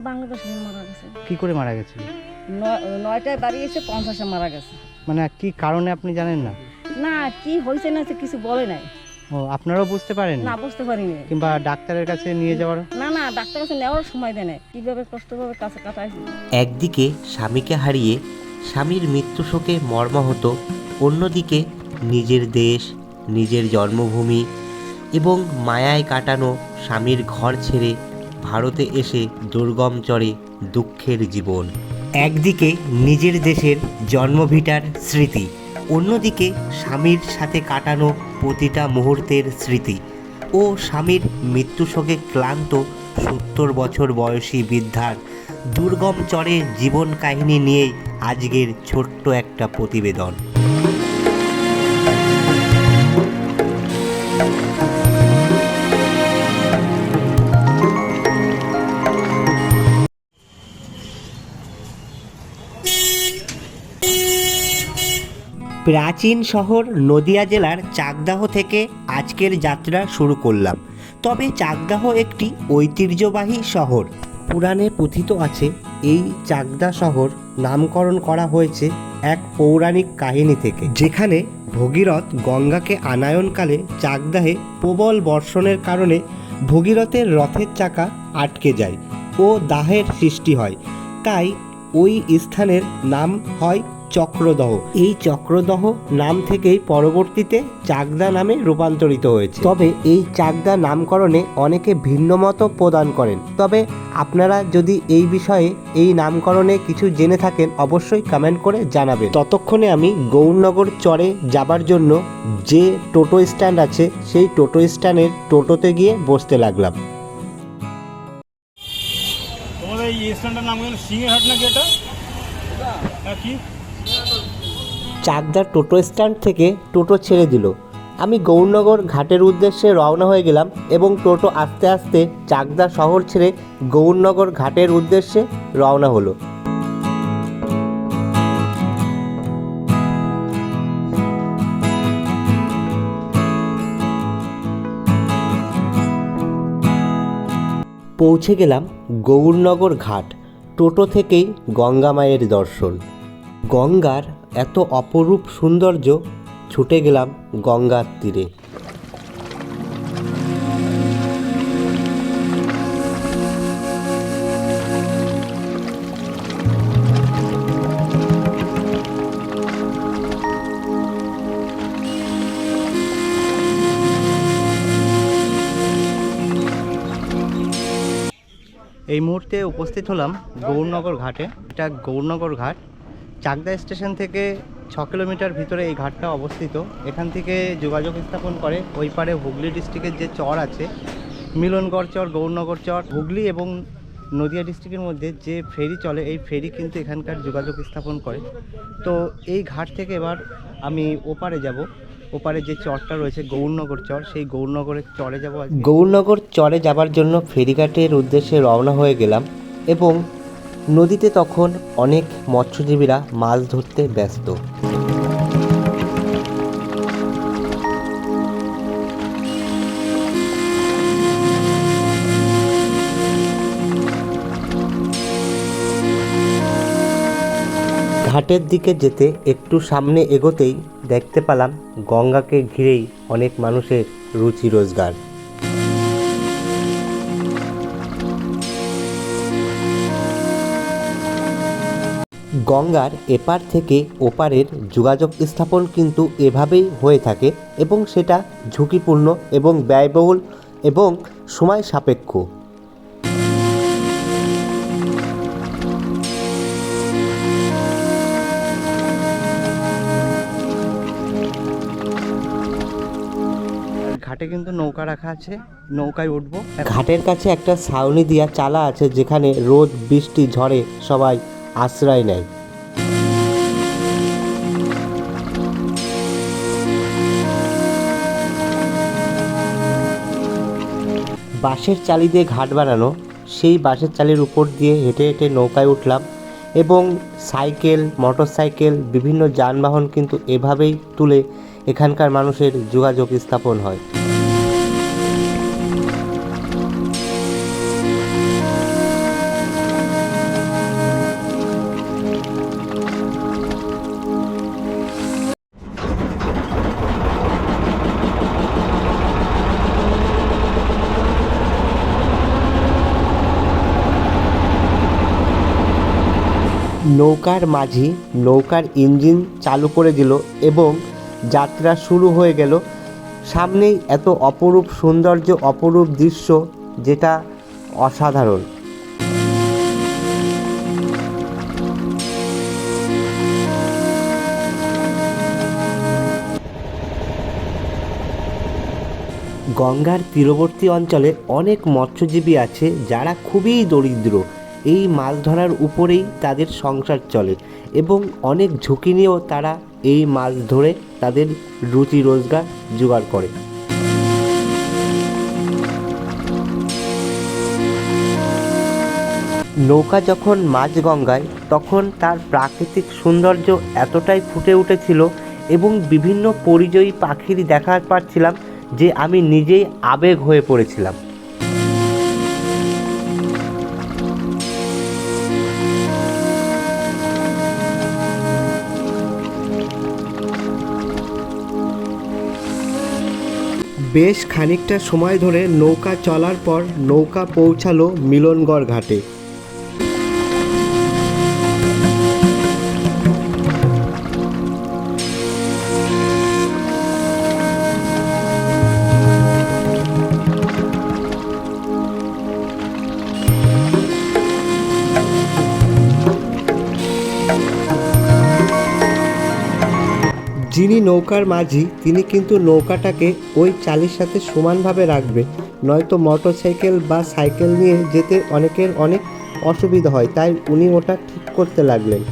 বাংলাদেশে মারা গেছে। কি করে মারা নয়- নয়টায় বাড়ি এসে পঞ্চাশে মারা গেছে। মানে কি কারণে আপনি জানেন না? না কি হয়েছে না সে কিছু বলে নাই। ও আপনারাও বুঝতে পারেন না বুঝতে পারিনি। কিংবা ডাক্তারের কাছে নিয়ে যাওয়ার? না না ডাক্তার কাছে নেওয়ার সময় দেয় নাই। কীভাবে কষ্টভাবে কাছে কাটাইছি একদিকে স্বামীকে হারিয়ে স্বামীর মৃত্যু শোকে মর্মাহত অন্যদিকে নিজের দেশ নিজের জন্মভূমি এবং মায়ায় কাটানো স্বামীর ঘর ছেড়ে ভারতে এসে দুর্গম চরে দুঃখের জীবন। একদিকে নিজের দেশের জন্মভিটার স্মৃতি, অন্যদিকে স্বামীর সাথে কাটানো প্রতিটা মুহূর্তের স্মৃতি ও স্বামীর মৃত্যু শোকে ক্লান্ত সত্তর বছর বয়সী বৃদ্ধার দুর্গম চরে জীবন কাহিনী নিয়েই আজকের ছোট্ট একটা প্রতিবেদন। প্রাচীন শহর নদিয়া জেলার চাকদাহ থেকে আজকের যাত্রা শুরু করলাম। তবে চাকদাহ একটি ঐতিহ্যবাহী শহর। পুরাণে কথিত আছে, এই চাকদা শহর নামকরণ করা হয়েছে এক পৌরাণিক কাহিনী থেকে, যেখানে ভগীরথ গঙ্গাকে আনায়নকালে চাকদাহে প্রবল বর্ষণের কারণে ভগীরথের রথের চাকা আটকে যায় ও দাহের সৃষ্টি হয়। তাই ওই স্থানের নাম হয় চক্রদহ। এই চক্রদহ নাম থেকেই পরবর্তীতে চাকদা নামে রূপান্তরিত হয়েছে। তবে এই চাকদা নামকরণে অনেকে ভিন্ন মত প্রদান করেন। তবে আপনারা যদি এই বিষয়ে এই নামকরণে কিছু জেনে থাকেন, অবশ্যই কমেন্ট করে জানাবেন। ততক্ষণে আমি গৌরনগর চরে যাবার জন্য যে টোটো স্ট্যান্ড আছে, সেই টোটো স্ট্যান্ডের টোটোতে গিয়ে বসতে লাগলাম। তোমাদের এই স্ট্যান্ডের নাম সিংহাট নাকি এটা কি? চাকদার টোটো স্ট্যান্ড থেকে টোটো ছেড়ে দিল। আমি গৌরনগর ঘাটের উদ্দেশ্যে রওনা হয়ে গেলাম এবং টোটো আস্তে আস্তে চাকদা শহর ছেড়ে গৌরনগর ঘাটের উদ্দেশ্যে রওনা হলো। পৌঁছে গেলাম গৌরনগর ঘাট। টোটো থেকেই গঙ্গা মায়ের দর্শন। গঙ্গার এত অপরূপ সৌন্দর্য, ছুটে গেলাম গঙ্গার তীরে। এই মুহূর্তে উপস্থিত হলাম গৌরনগর ঘাটে। এটা গৌরনগর ঘাট। চাকদা স্টেশন থেকে ছ কিলোমিটার ভিতরে এই ঘাটটা অবস্থিত। এখান থেকে যোগাযোগ স্থাপন করে ওই পারে হুগলি ডিস্ট্রিক্টের যে চর আছে, মিলনগড় চর, গৌরনগর চর, হুগলি এবং নদিয়া ডিস্ট্রিক্টের মধ্যে যে ফেরি চলে, এই ফেরি কিন্তু এখানকার যোগাযোগ স্থাপন করে। তো এই ঘাট থেকে এবার আমি ওপারে যাব। ওপারে যে চরটা রয়েছে, গৌরনগর চর, সেই গৌরনগরের চরে যাব। গৌরনগর চরে যাবার জন্য ফেরিঘাটের উদ্দেশ্যে রওনা হয়ে গেলাম এবং নদীতে তখন অনেক মৎস্যজীবীরা মাছ ধরতে ব্যস্ত। ঘাটের দিকে যেতে একটু সামনে এগোতেই দেখতে পেলাম গঙ্গাকে ঘিরেই অনেক মানুষের রুচি রোজগার। গঙ্গার এপার থেকে ওপারের যোগাযোগ স্থাপন কিন্তু এভাবেই হয়ে থাকে এবং সেটা ঝুঁকিপূর্ণ এবং ব্যয়বহুল এবং সময় সাপেক্ষ। ঘাটে কিন্তু নৌকা রাখা আছে নৌকায় উঠবো। ঘাটের কাছে একটা ছাউনি দিয়া চালা আছে যেখানে রোদ বৃষ্টি ঝড়ে সবাই আশ্রয় নেয়। বাঁশের চালি দিয়ে ঘাট বানানো, সেই বাঁশের চালির উপর দিয়ে হেঁটে হেঁটে নৌকায় উঠলাম এবং সাইকেল, মোটরসাইকেল, বিভিন্ন যানবাহন কিন্তু এভাবেই তুলে এখানকার মানুষের যোগাযোগ স্থাপন হয়। নৌকার মাঝি নৌকার ইঞ্জিন চালু করে দিল এবং যাত্রা শুরু হয়ে গেল। সামনেই এত অপরূপ সৌন্দর্য, অপরূপ দৃশ্য যেটা অসাধারণ। গঙ্গার তীরবর্তী অঞ্চলে অনেক মৎস্যজীবী আছে যারা খুবই দরিদ্র। এই মাছ ধরার উপরেই তাদের সংসার চলে এবং অনেক ঝুঁকি নিয়েও তারা এই মাছ ধরে তাদের রুটি রোজগার জোগাড় করে। নৌকা যখন মাঝগঙ্গায় তখন তার প্রাকৃতিক সৌন্দর্য এতটাই ফুটে উঠেছিল এবং বিভিন্ন পরিযায়ী পাখির দেখা পাচ্ছিলাম যে আমি নিজেই আবেগ হয়ে পড়েছিলাম। বেশ খানিকটা সময় ধরে নৌকা চলার পর নৌকা পৌঁছালো মিলনগড় ঘাটে। যিনি নৌকার মাঝি, তিনি কিন্তু নৌকাটাকে ওই চালির সাথে সমানভাবে রাখবে। নয়তো মোটর সাইকেল বা সাইকেল নিয়ে যেতে অনেকের অনেক অসুবিধা হয়, তাই উনি ওটা ঠিক করতে লাগলেন।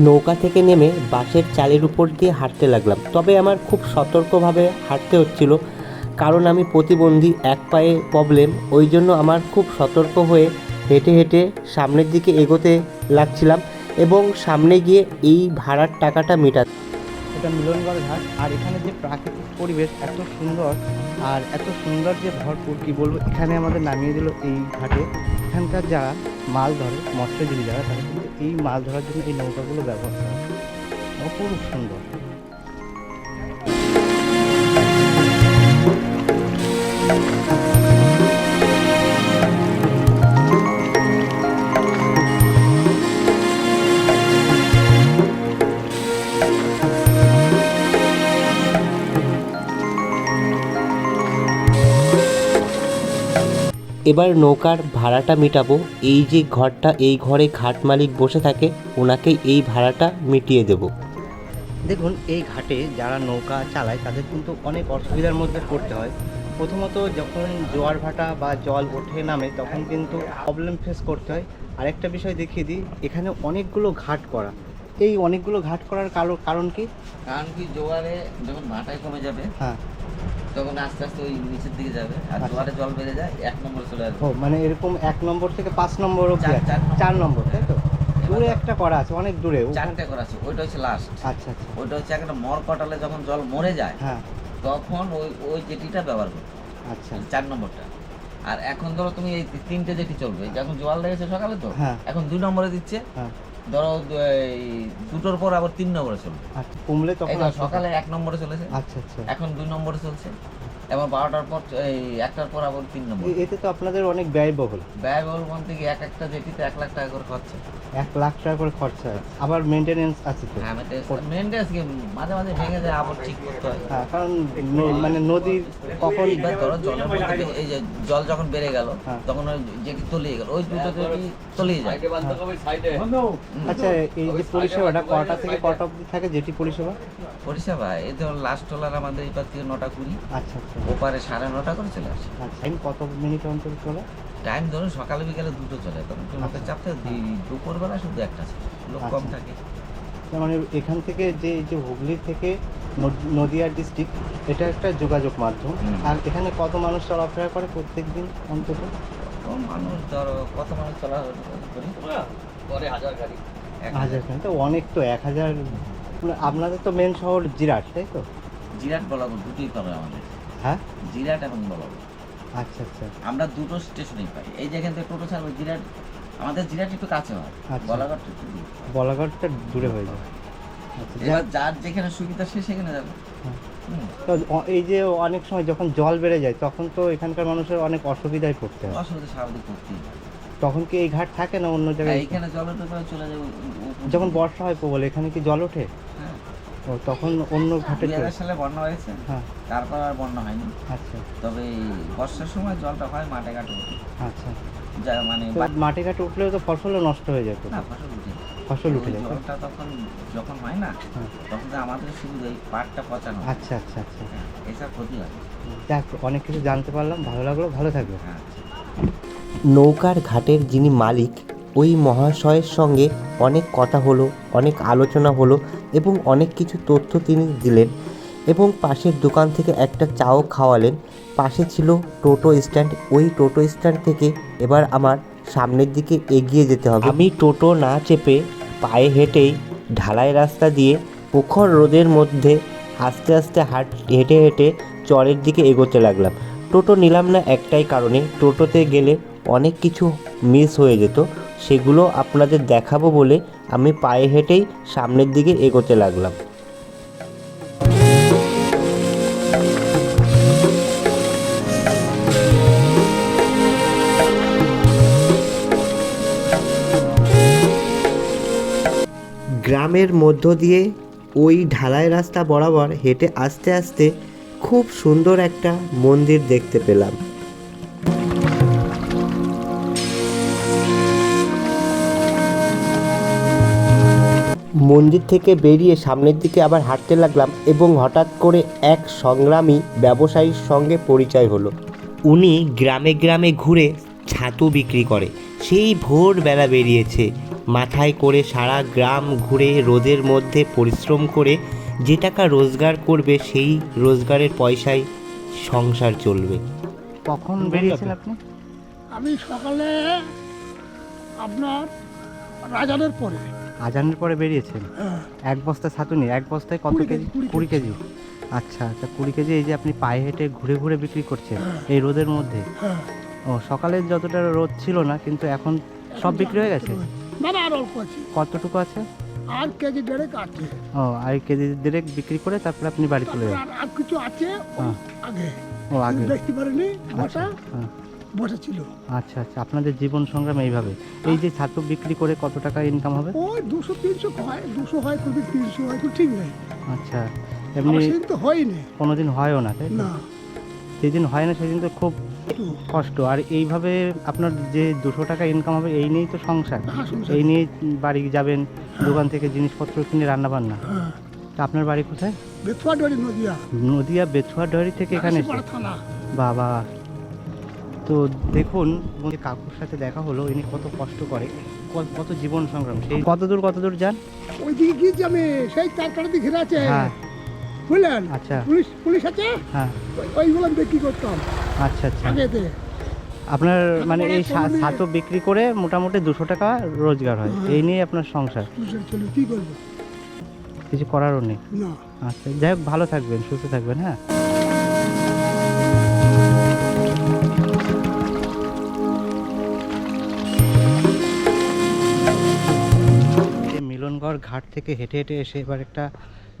নৌকা থেকে নেমে বাসের চালের উপর দিয়ে হাঁটতে লাগলাম। তবে আমার খুব সতর্কভাবে হাঁটতে হচ্ছিল। কারণ আমি প্রতিবন্ধী এক পায়ে প্রবলেম ওই জন্য আমার খুব সতর্ক হয়ে হেঁটে হেঁটে সামনের দিকে এগোতে লাগছিলাম এবং সামনে গিয়ে এই ভাড়ার টাকাটা মেটা এটা মিলনগড় ঘাট। আর এখানে যে প্রাকৃতিক পরিবেশ এত সুন্দর, আর এত সুন্দর যে ভরপুর, কী বলব, এখানে আমাদের নামিয়ে দিল এই ঘাটে। এখানকার যারা মাছ ধরে, মৎস্যজীবী যারা তারা কিন্তু এই মাছ ধরার জন্য এই নৌকাগুলো ব্যবহার করে। অপরূপ সুন্দর। এবার নৌকার ভাড়াটা মেটাবো। এই যে ঘরটা, এই ঘরে ঘাট মালিক বসে থাকে, ওনাকে এই ভাড়াটা মিটিয়ে দেবো। দেখুন, এই ঘাটে যারা নৌকা চালায়, তাদের কিন্তু অনেক অসুবিধার মধ্যে পড়তে হয়। প্রথমত যখন জোয়ার ভাটা বা জল ওঠে নামে তখন কিন্তু প্রবলেম ফেস করতে হয়। আরেকটা বিষয় দেখিয়ে দিই এখানে অনেকগুলো ঘাট করা। এই অনেকগুলো ঘাট করার কারণ কারণ কি? কারণ কি জোয়ারে যখন ভাটায় কমে যাবে হ্যাঁ। তখন আস্তে আস্তে ওই নিচের দিকে যাবে আর আচ্ছা। জোয়ারে জল বেড়ে যায় এক নম্বরে চলে আসবে। ও মানে এরকম এক নম্বর থেকে পাঁচ নম্বর অবধি চার- চার নম্বর। তাই তো? দূরে একটা করা আছে অনেক দূরে। চারটে করা আছে ওইটা হচ্ছে লাস্ট আচ্ছা আচ্ছা। ওইটা হচ্ছে একটা মর কটালে যখন জল মরে যায় হ্যাঁ। তখন ওই ওই জেটিটা ব্যবহার করতো আচ্ছা। চার নম্বরটা। আর এখন ধরো তুমি এই তিনটে জেটি চলবে যখন জোয়াল লেগেছে সকালে তো? হ্যাঁ। এখন দুই নম্বরে দিচ্ছে। হ্যাঁ। ধরো এই দুটোর পর আবার তিন নম্বরে চলবে। আচ্ছা কমলে তখন সকালে এক নম্বরে চলেছে। আচ্ছা আচ্ছা। এখন দুই নম্বরে চলছে। এবার বারোটার পর এই একটার পর আবার তিন নম্বর। এতে তো আপনাদের অনেক ব্যয়বহুল। ব্যয়বহুল বলতে কি এক একটা জেটিতে এক লাখ টাকা করে খরচা। এক লাখ টাকা করে খরচা। হয় আবার মেনটেনেন্স আছে তো? হ্যাঁ মেনটেন্স কি মাঝে মাঝে ভেঙে যায় আবার ঠিক করতে হয়। হ্যাঁ কারণ মানে নদীর কখন ধরো জলের মধ্যে এই যে জল যখন বেড়ে গেল হ্যাঁ। তখন ওই যেটি তলিয়ে গেল ওই দুটো যেটি তলিয়ে যায়। আচ্ছা এই যে পরিষেবাটা কটা থেকে কটা অবধি থাকে যেটি পরিষেবা? পরিষেবা এই ধরো লাস্ট টলার আমাদের এবার থেকে নটা কুড়ি। আচ্ছা আচ্ছা। ওপারে সাড়ে নটা করে চলে আসে। আচ্ছা টাইম কত মিনিট অন্তর চলে? টাইম ধরুন সকালে বিকালে দুটো চলে তখন তো লোকের চাপতে দুপুরবেলা শুধু একটা আছে লোক কম আচ্ছা। থাকে। তার মানে এখান থেকে যে এই যে হুগলি থেকে নদিয়া ডিস্ট্রিক্ট এটা একটা যোগাযোগ মাধ্যম। আর এখানে কত মানুষ চলাফেরা করে প্রত্যেক দিন অন্তত মানুষ ধরো কত মানুষ চলা করি? পরে হাজার গাড়ি। এক হাজার তো অনেক তো এক হাজার মানে আপনাদের তো মেন শহর জিরাট তাই তো? জিরাট বলাবো দুটোই পাবে আমাদের। হ্যাঁ? জিরাট এবং বলাবো আচ্ছা আচ্ছা। আমরা দুটো স্টেশনেই পাই। এই যেখান থেকে টোটো ছাড়বে জিরাট আমাদের জিরাট একটু কাছে হয়। আচ্ছা। বলাঘাট একটু দূর। বলাগড়টা দূরে হয়ে যায় আচ্ছা, এবার যার যেখানে সুবিধা সে সেখানে যাবে। হ্যাঁ। তো এই যে অনেক সময় যখন জল বেড়ে যায় তখন তো এখানকার মানুষের অনেক অসুবিধায় পড়তে হয়। অসুবিধা স্বাভাবিক হবে। তখন কি এই ঘাট থাকে না অন্য জায়গায়? এইখানে জল পরে চলে যাবে যখন বর্ষা হয় প্রবল এখানে কি জল ওঠে? ও তখন অন্য ঘাটে দুই হাজার সালে বন্যা হয়েছে। হ্যাঁ। তারপর আর বন্যা হয়নি। আচ্ছা। তবে এই বর্ষার সময় জলটা হয় মাঠে ঘাটে ওঠে আচ্ছা। যা মানে মাঠে ঘাটে উঠলেও তো ফসলও নষ্ট হয়ে যেত। না ফসল উঠে ফসল উঠে যায় জলটা তখন যখন হয় না হ্যাঁ। তখন তো আমাদের সুবিধা এই পাটটা পচানো। আচ্ছা আচ্ছা আচ্ছা। হ্যাঁ, এসব ক্ষতি হয়। যাক অনেক কিছু জানতে পারলাম। ভালো লাগল ভালো থাকবে। হ্যাঁ। নৌকার ঘাটের যিনি মালিক ওই মহাশয়ের সঙ্গে অনেক কথা হলো, অনেক আলোচনা হলো এবং অনেক কিছু তথ্য তিনি দিলেন এবং পাশের দোকান থেকে একটা চাও খাওয়ালেন। পাশে ছিল টোটো স্ট্যান্ড। ওই টোটো স্ট্যান্ড থেকে এবার আমার সামনের দিকে এগিয়ে যেতে হবে। আমি টোটো না চেপে পায়ে হেঁটেই ঢালাই রাস্তা দিয়ে প্রখর রোদের মধ্যে আস্তে আস্তে হাট, হেঁটে হেঁটে চরের দিকে এগোতে লাগলাম। টোটো নিলাম না একটাই কারণে। টোটোতে গেলে অনেক কিছু মিস হয়ে যেত। সেগুলো আপনাদের দেখাবো বলে আমি পায়ে হেঁটেই সামনের দিকে এগোতে লাগলাম। গ্রামের মধ্য দিয়ে ওই ঢালাই রাস্তা বরাবর হেঁটে আস্তে আস্তে খুব সুন্দর একটা মন্দির দেখতে পেলাম। মন্দির থেকে বেরিয়ে সামনের দিকে আবার হাঁটতে লাগলাম এবং হঠাৎ করে এক সংগ্রামী ব্যবসায়ীর সঙ্গে পরিচয় হলো। উনি গ্রামে গ্রামে ঘুরে ছাতু বিক্রি করে। সেই ভোরবেলা বেরিয়েছে। মাথায় করে সারা গ্রাম ঘুরে রোদের মধ্যে পরিশ্রম করে যে টাকা রোজগার করবে সেই রোজগারের পয়সায় সংসার চলবে। কখন বেরিয়েছেন আপনি? আমি সকালে আপনার রাজানের পরে। আজানের পরে বেরিয়েছেন? এক বস্তা ছাতু নিয়ে এক বস্তায় কত কেজি? কুড়ি কেজি? আচ্ছা আচ্ছা কুড়ি কেজি এই যে আপনি পায়ে হেঁটে ঘুরে ঘুরে বিক্রি করছেন এই রোদের মধ্যে। ও সকালে যতটা রোদ ছিল না কিন্তু এখন সব বিক্রি হয়ে গেছে? কতটুকু আছে? আর কেজি দেড়েক আছে। ও আর কেজি দেড়েক বিক্রি করে তারপরে আপনি বাড়ি চলে যান। আর- কিছু আছে? হ্যাঁ। আগে। ও আগে। দেখতে পারেনি বসা। হ্যাঁ ছিল। আচ্ছা আচ্ছা আপনাদের জীবন সংগ্রাম এইভাবে। এই যে ছাতু বিক্রি করে কত টাকা ইনকাম হবে? ওই দুশো তিনশো হয় দুশো হয় কবি তিনশো হয় তো ঠিক নেই। আচ্ছা এমনি সেদিন তো হয়নি। কোনোদিন হয়ও না তাই? না। যেদিন হয় না সেদিন তো খুব কষ্ট। আর এইভাবে আপনার যে দুশো টাকা ইনকাম হবে এই নিয়েই তো সংসার। হ্যাঁ, এই নিয়ে বাড়ি যাবেন দোকান থেকে জিনিসপত্র কিনে রান্না বান্না হ্যাঁ। তা আপনার বাড়ি কোথায়? নদিয়া। নদিয়া বেছুয়া ডয়ারি থেকে এখানে বাবা তো দেখুন যে কাকুর সাথে দেখা হলো ইনি কত কষ্ট করে কত জীবন সংগ্রাম। সেই কত দূর কত দূর যান? ওইদিকে গিয়েছি আমি সেই চারটার দিকে আছে। হ্যাঁ। বুঝলেন? আচ্ছা। পুলিশ পুলিশ আছে? হ্যাঁ। ওই- ওইগুলো বিক্রি করতাম। আচ্ছা আচ্ছা। আগেতে আপনার মানে এই ছাতু বিক্রি করে মোটামুটি দুশো টাকা রোজগার হয়। হ্যাঁ। এই নিয়ে আপনার সংসার। কি করব? কিছু করারও নেই। আচ্ছা যাই হোক ভালো থাকবেন সুস্থ থাকবেন হ্যাঁ। যে ঘাট থেকে হেঁটে হেঁটে এসে এবার একটা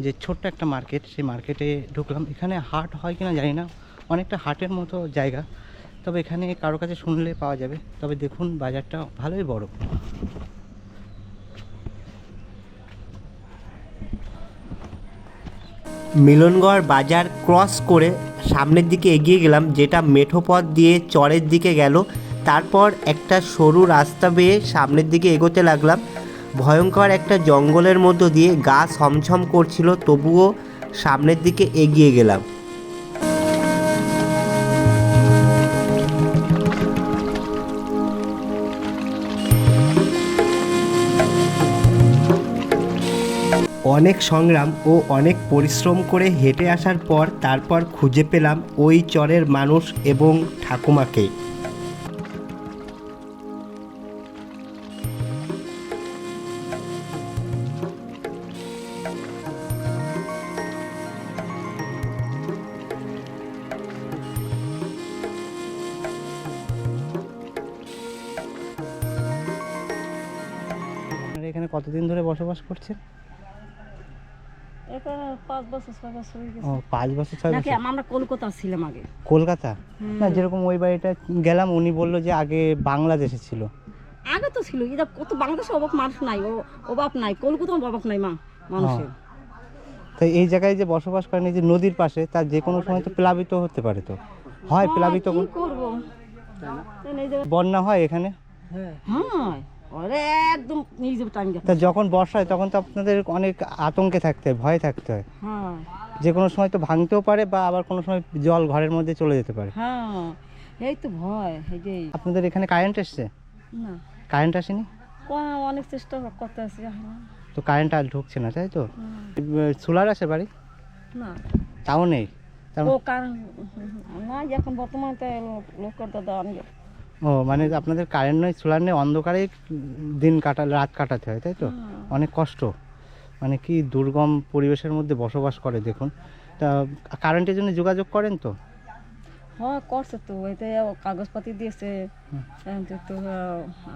যে ছোট্ট একটা মার্কেট, সেই মার্কেটে ঢুকলাম। এখানে হাট হয় কিনা জানি না, অনেকটা হাটের মতো জায়গা। তবে এখানে কারও কাছে শুনলে পাওয়া যাবে। তবে দেখুন, বাজারটা ভালোই বড়। মিলনগড় বাজার ক্রস করে সামনের দিকে এগিয়ে গেলাম, যেটা মেঠো পথ দিয়ে চরের দিকে গেল। তারপর একটা সরু রাস্তা বেয়ে সামনের দিকে এগোতে লাগলাম। ভয়ঙ্কর একটা জঙ্গলের মধ্য দিয়ে গা ছমছম করছিল, তবুও সামনের দিকে এগিয়ে গেলাম। অনেক সংগ্রাম ও অনেক পরিশ্রম করে হেঁটে আসার পর তারপর খুঁজে পেলাম ওই চরের মানুষ এবং ঠাকুমাকে। কতদিন ধরে বসবাস করছেন? এটা পাঁচ বছর ছয় বছর ও পাঁচ বছর ছয় নাকি বছর? আমরা কলকাতা ছিলাম আগে। কলকাতা। না যেরকম ওই বাড়িটা গেলাম উনি বলল যে আগে বাংলাদেশে ছিল। আগে তো ছিল এটা কত বাংলাদেশে অবাক মানুষ নাই ও অভাব নাই কলকাতা অভাব নাই মা মানুষের। তাই এই জায়গায় যে বসবাস করেন এই যে নদীর পাশে তার যে কোনো সময় তো প্লাবিত হতে পারে তো। হয় প্লাবিত কি করব? বন্যা হয় এখানে? হ্যাঁ। ওরে একদম নিজে তা যখন বর্ষা হয় তখন তো আপনাদের অনেক আতঙ্কে থাকতে হয় ভয়ে থাকতে হয়। হ্যাঁ। যে কোনো সময় তো ভাঙতেও পারে বা আবার কোনো সময় জল ঘরের মধ্যে চলে যেতে পারে। হ্যাঁ এই তো ভয় এই যে আপনাদের এখানে কারেন্ট এসছে? না। কারেন্ট আসেনি? অনেক চেষ্টা করতে আছি এখন। তো কারেন্ট আর ঢুকছে না তাই তো? সোলার আছে বাড়ি? না। তাও নেই। ও কারণ না এখন বর্তমানে লোকের দাদা অনেক ও মানে আপনাদের কারেন্ট নয় সোলার নেই অন্ধকারেই দিন কাটা রাত কাটাতে হয় তাই তো? অনেক কষ্ট। মানে কি দুর্গম পরিবেশের মধ্যে বসবাস করে দেখুন। তা কারেন্টের জন্য যোগাযোগ করেন তো? হ্যাঁ করছে তো। এতে কাগজপাতি দিয়েছে। তো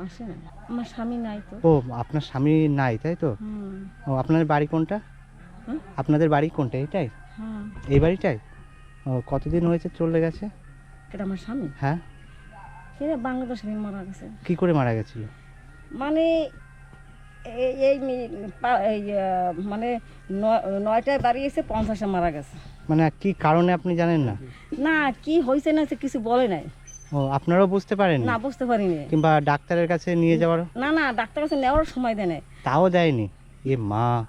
আসে না। আমার স্বামী নাই তো। ও আপনার স্বামী নাই তাই তো? ও আপনাদের বাড়ি কোনটা? আপনাদের বাড়ি কোনটা এইটাই? হ্যাঁ। এই বাড়িটাই? ও কতদিন হয়েছে চলে গেছে? এটা আমার স্বামী? হ্যাঁ। এটা বাংলাদেশে মারা গেছে। কি করে মারা গেছিল? মানে এই- মানে নয়টায় বাড়ি এসে পঞ্চাশে মারা গেছে। মানে কি কারণে আপনি জানেন না? না কি হয়েছে না সে কিছু বলে নাই। ও আপনারাও বুঝতে পারেন না বুঝতে পারিনি। কিংবা ডাক্তারের কাছে নিয়ে যাওয়ার? না না ডাক্তার কাছে নেওয়ার সময় দেয় নাই। তাও দেয়নি? এ মা।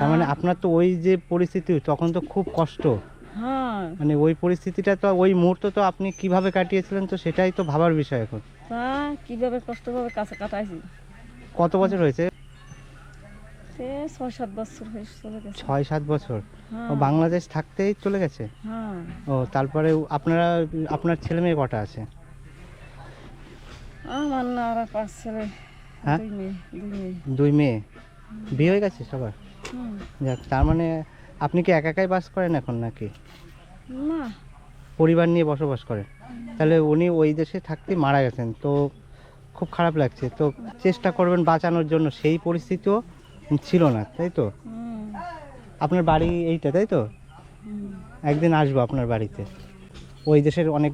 তার মানে আপনার তো ওই যে পরিস্থিতি তখন তো খুব কষ্ট। মানে ওই পরিস্থিতিটা তো ওই মুহূর্ত তো আপনি কীভাবে কাটিয়েছিলেন তো সেটাই তো ভাবার বিষয় এখন। কীভাবে কষ্টভাবে কাছে কাটাইছি? কত বছর হয়েছে? সে ছয় সাত বছর হয়ে ছয় সাত বছর। হ্যাঁ। ও বাংলাদেশ থাকতেই চলে গেছে? হ্যাঁ। ও তারপরে আপনারা আপনার ছেলে মেয়ে কটা আছে? আমার না আর পাঁচ ছেলে হ্যাঁ? দুই মেয়ে বিয়ে হয়ে গেছে সবার। যাক তার মানে আপনি কি একা একাই বাস করেন এখন নাকি? না। পরিবার নিয়ে বসবাস করেন তাহলে উনি ওই দেশে থাকতে মারা গেছেন। তো খুব খারাপ লাগছে। তো চেষ্টা করবেন বাঁচানোর জন্য। সেই পরিস্থিতিও ছিল না তাই তো? আপনার বাড়ি এইটা তাই তো? একদিন আসব আপনার বাড়িতে। ওই দেশের অনেক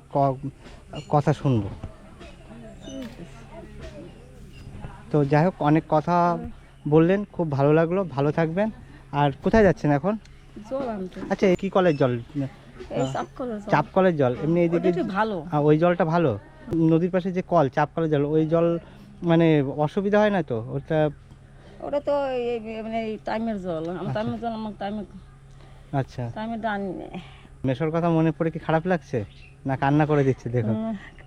কথা শুনব। তো যাই হোক অনেক কথা বললেন। খুব ভালো লাগল। ভালো থাকবেন। আর কোথায় যাচ্ছেন এখন? আচ্ছা কি কলের জল? চাপ কলের জল। এমনি এইদিকে ভালো। আহ, ওই জলটা ভালো? নদীর পাশে যে কল চাপ কলের জল ওই জল মানে অসুবিধা হয় না তো? ওটা ওটা তো মানে টাইমের জল। আমার টাইমের জল আমার টাইমে আচ্ছা। টাইমে দান মেশোর কথা মনে পড়ে কি খারাপ লাগছে? না কান্না করে দিচ্ছে দেখুন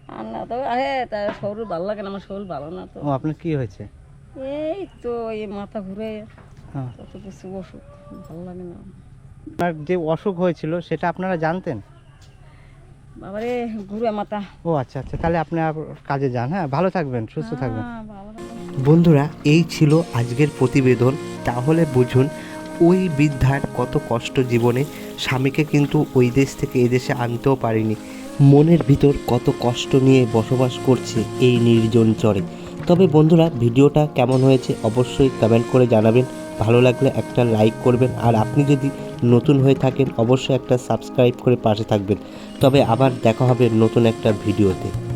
কান্না তো আরে তার শরীর ভালো লাগে না আমার শরীর ভালো না তো। ও আপনার কি হয়েছে? এই তো এই মাথা ঘুরে হ্যাঁ। কত কিছু ওষুধ ভালো লাগে না। আপনার যে অসুখ হয়েছিল সেটা আপনারা জানতেন? বাবারে ঘুরে মাথা। ও আচ্ছা আচ্ছা তাহলে আপনি কাজে যান হ্যাঁ? ভালো থাকবেন সুস্থ থাকবেন। হ্যাঁ, লাগে। বন্ধুরা এই ছিল আজকের প্রতিবেদন। তাহলে বুঝুন ওই বৃদ্ধার কত কষ্ট জীবনে স্বামীকে কিন্তু ওই দেশ থেকে এই দেশে আনতেও পারেনি। মনের ভিতর কত কষ্ট নিয়ে বসবাস করছে এই নির্জন চরে। তবে বন্ধুরা ভিডিওটা কেমন হয়েছে অবশ্যই কমেন্ট করে জানাবেন। ভালো লাগলে একটা লাইক করবেন। আর আপনি যদি নতুন হয়ে থাকেন, অবশ্যই একটা সাবস্ক্রাইব করে পাশে থাকবেন। তবে আবার দেখা হবে নতুন একটা ভিডিওতে।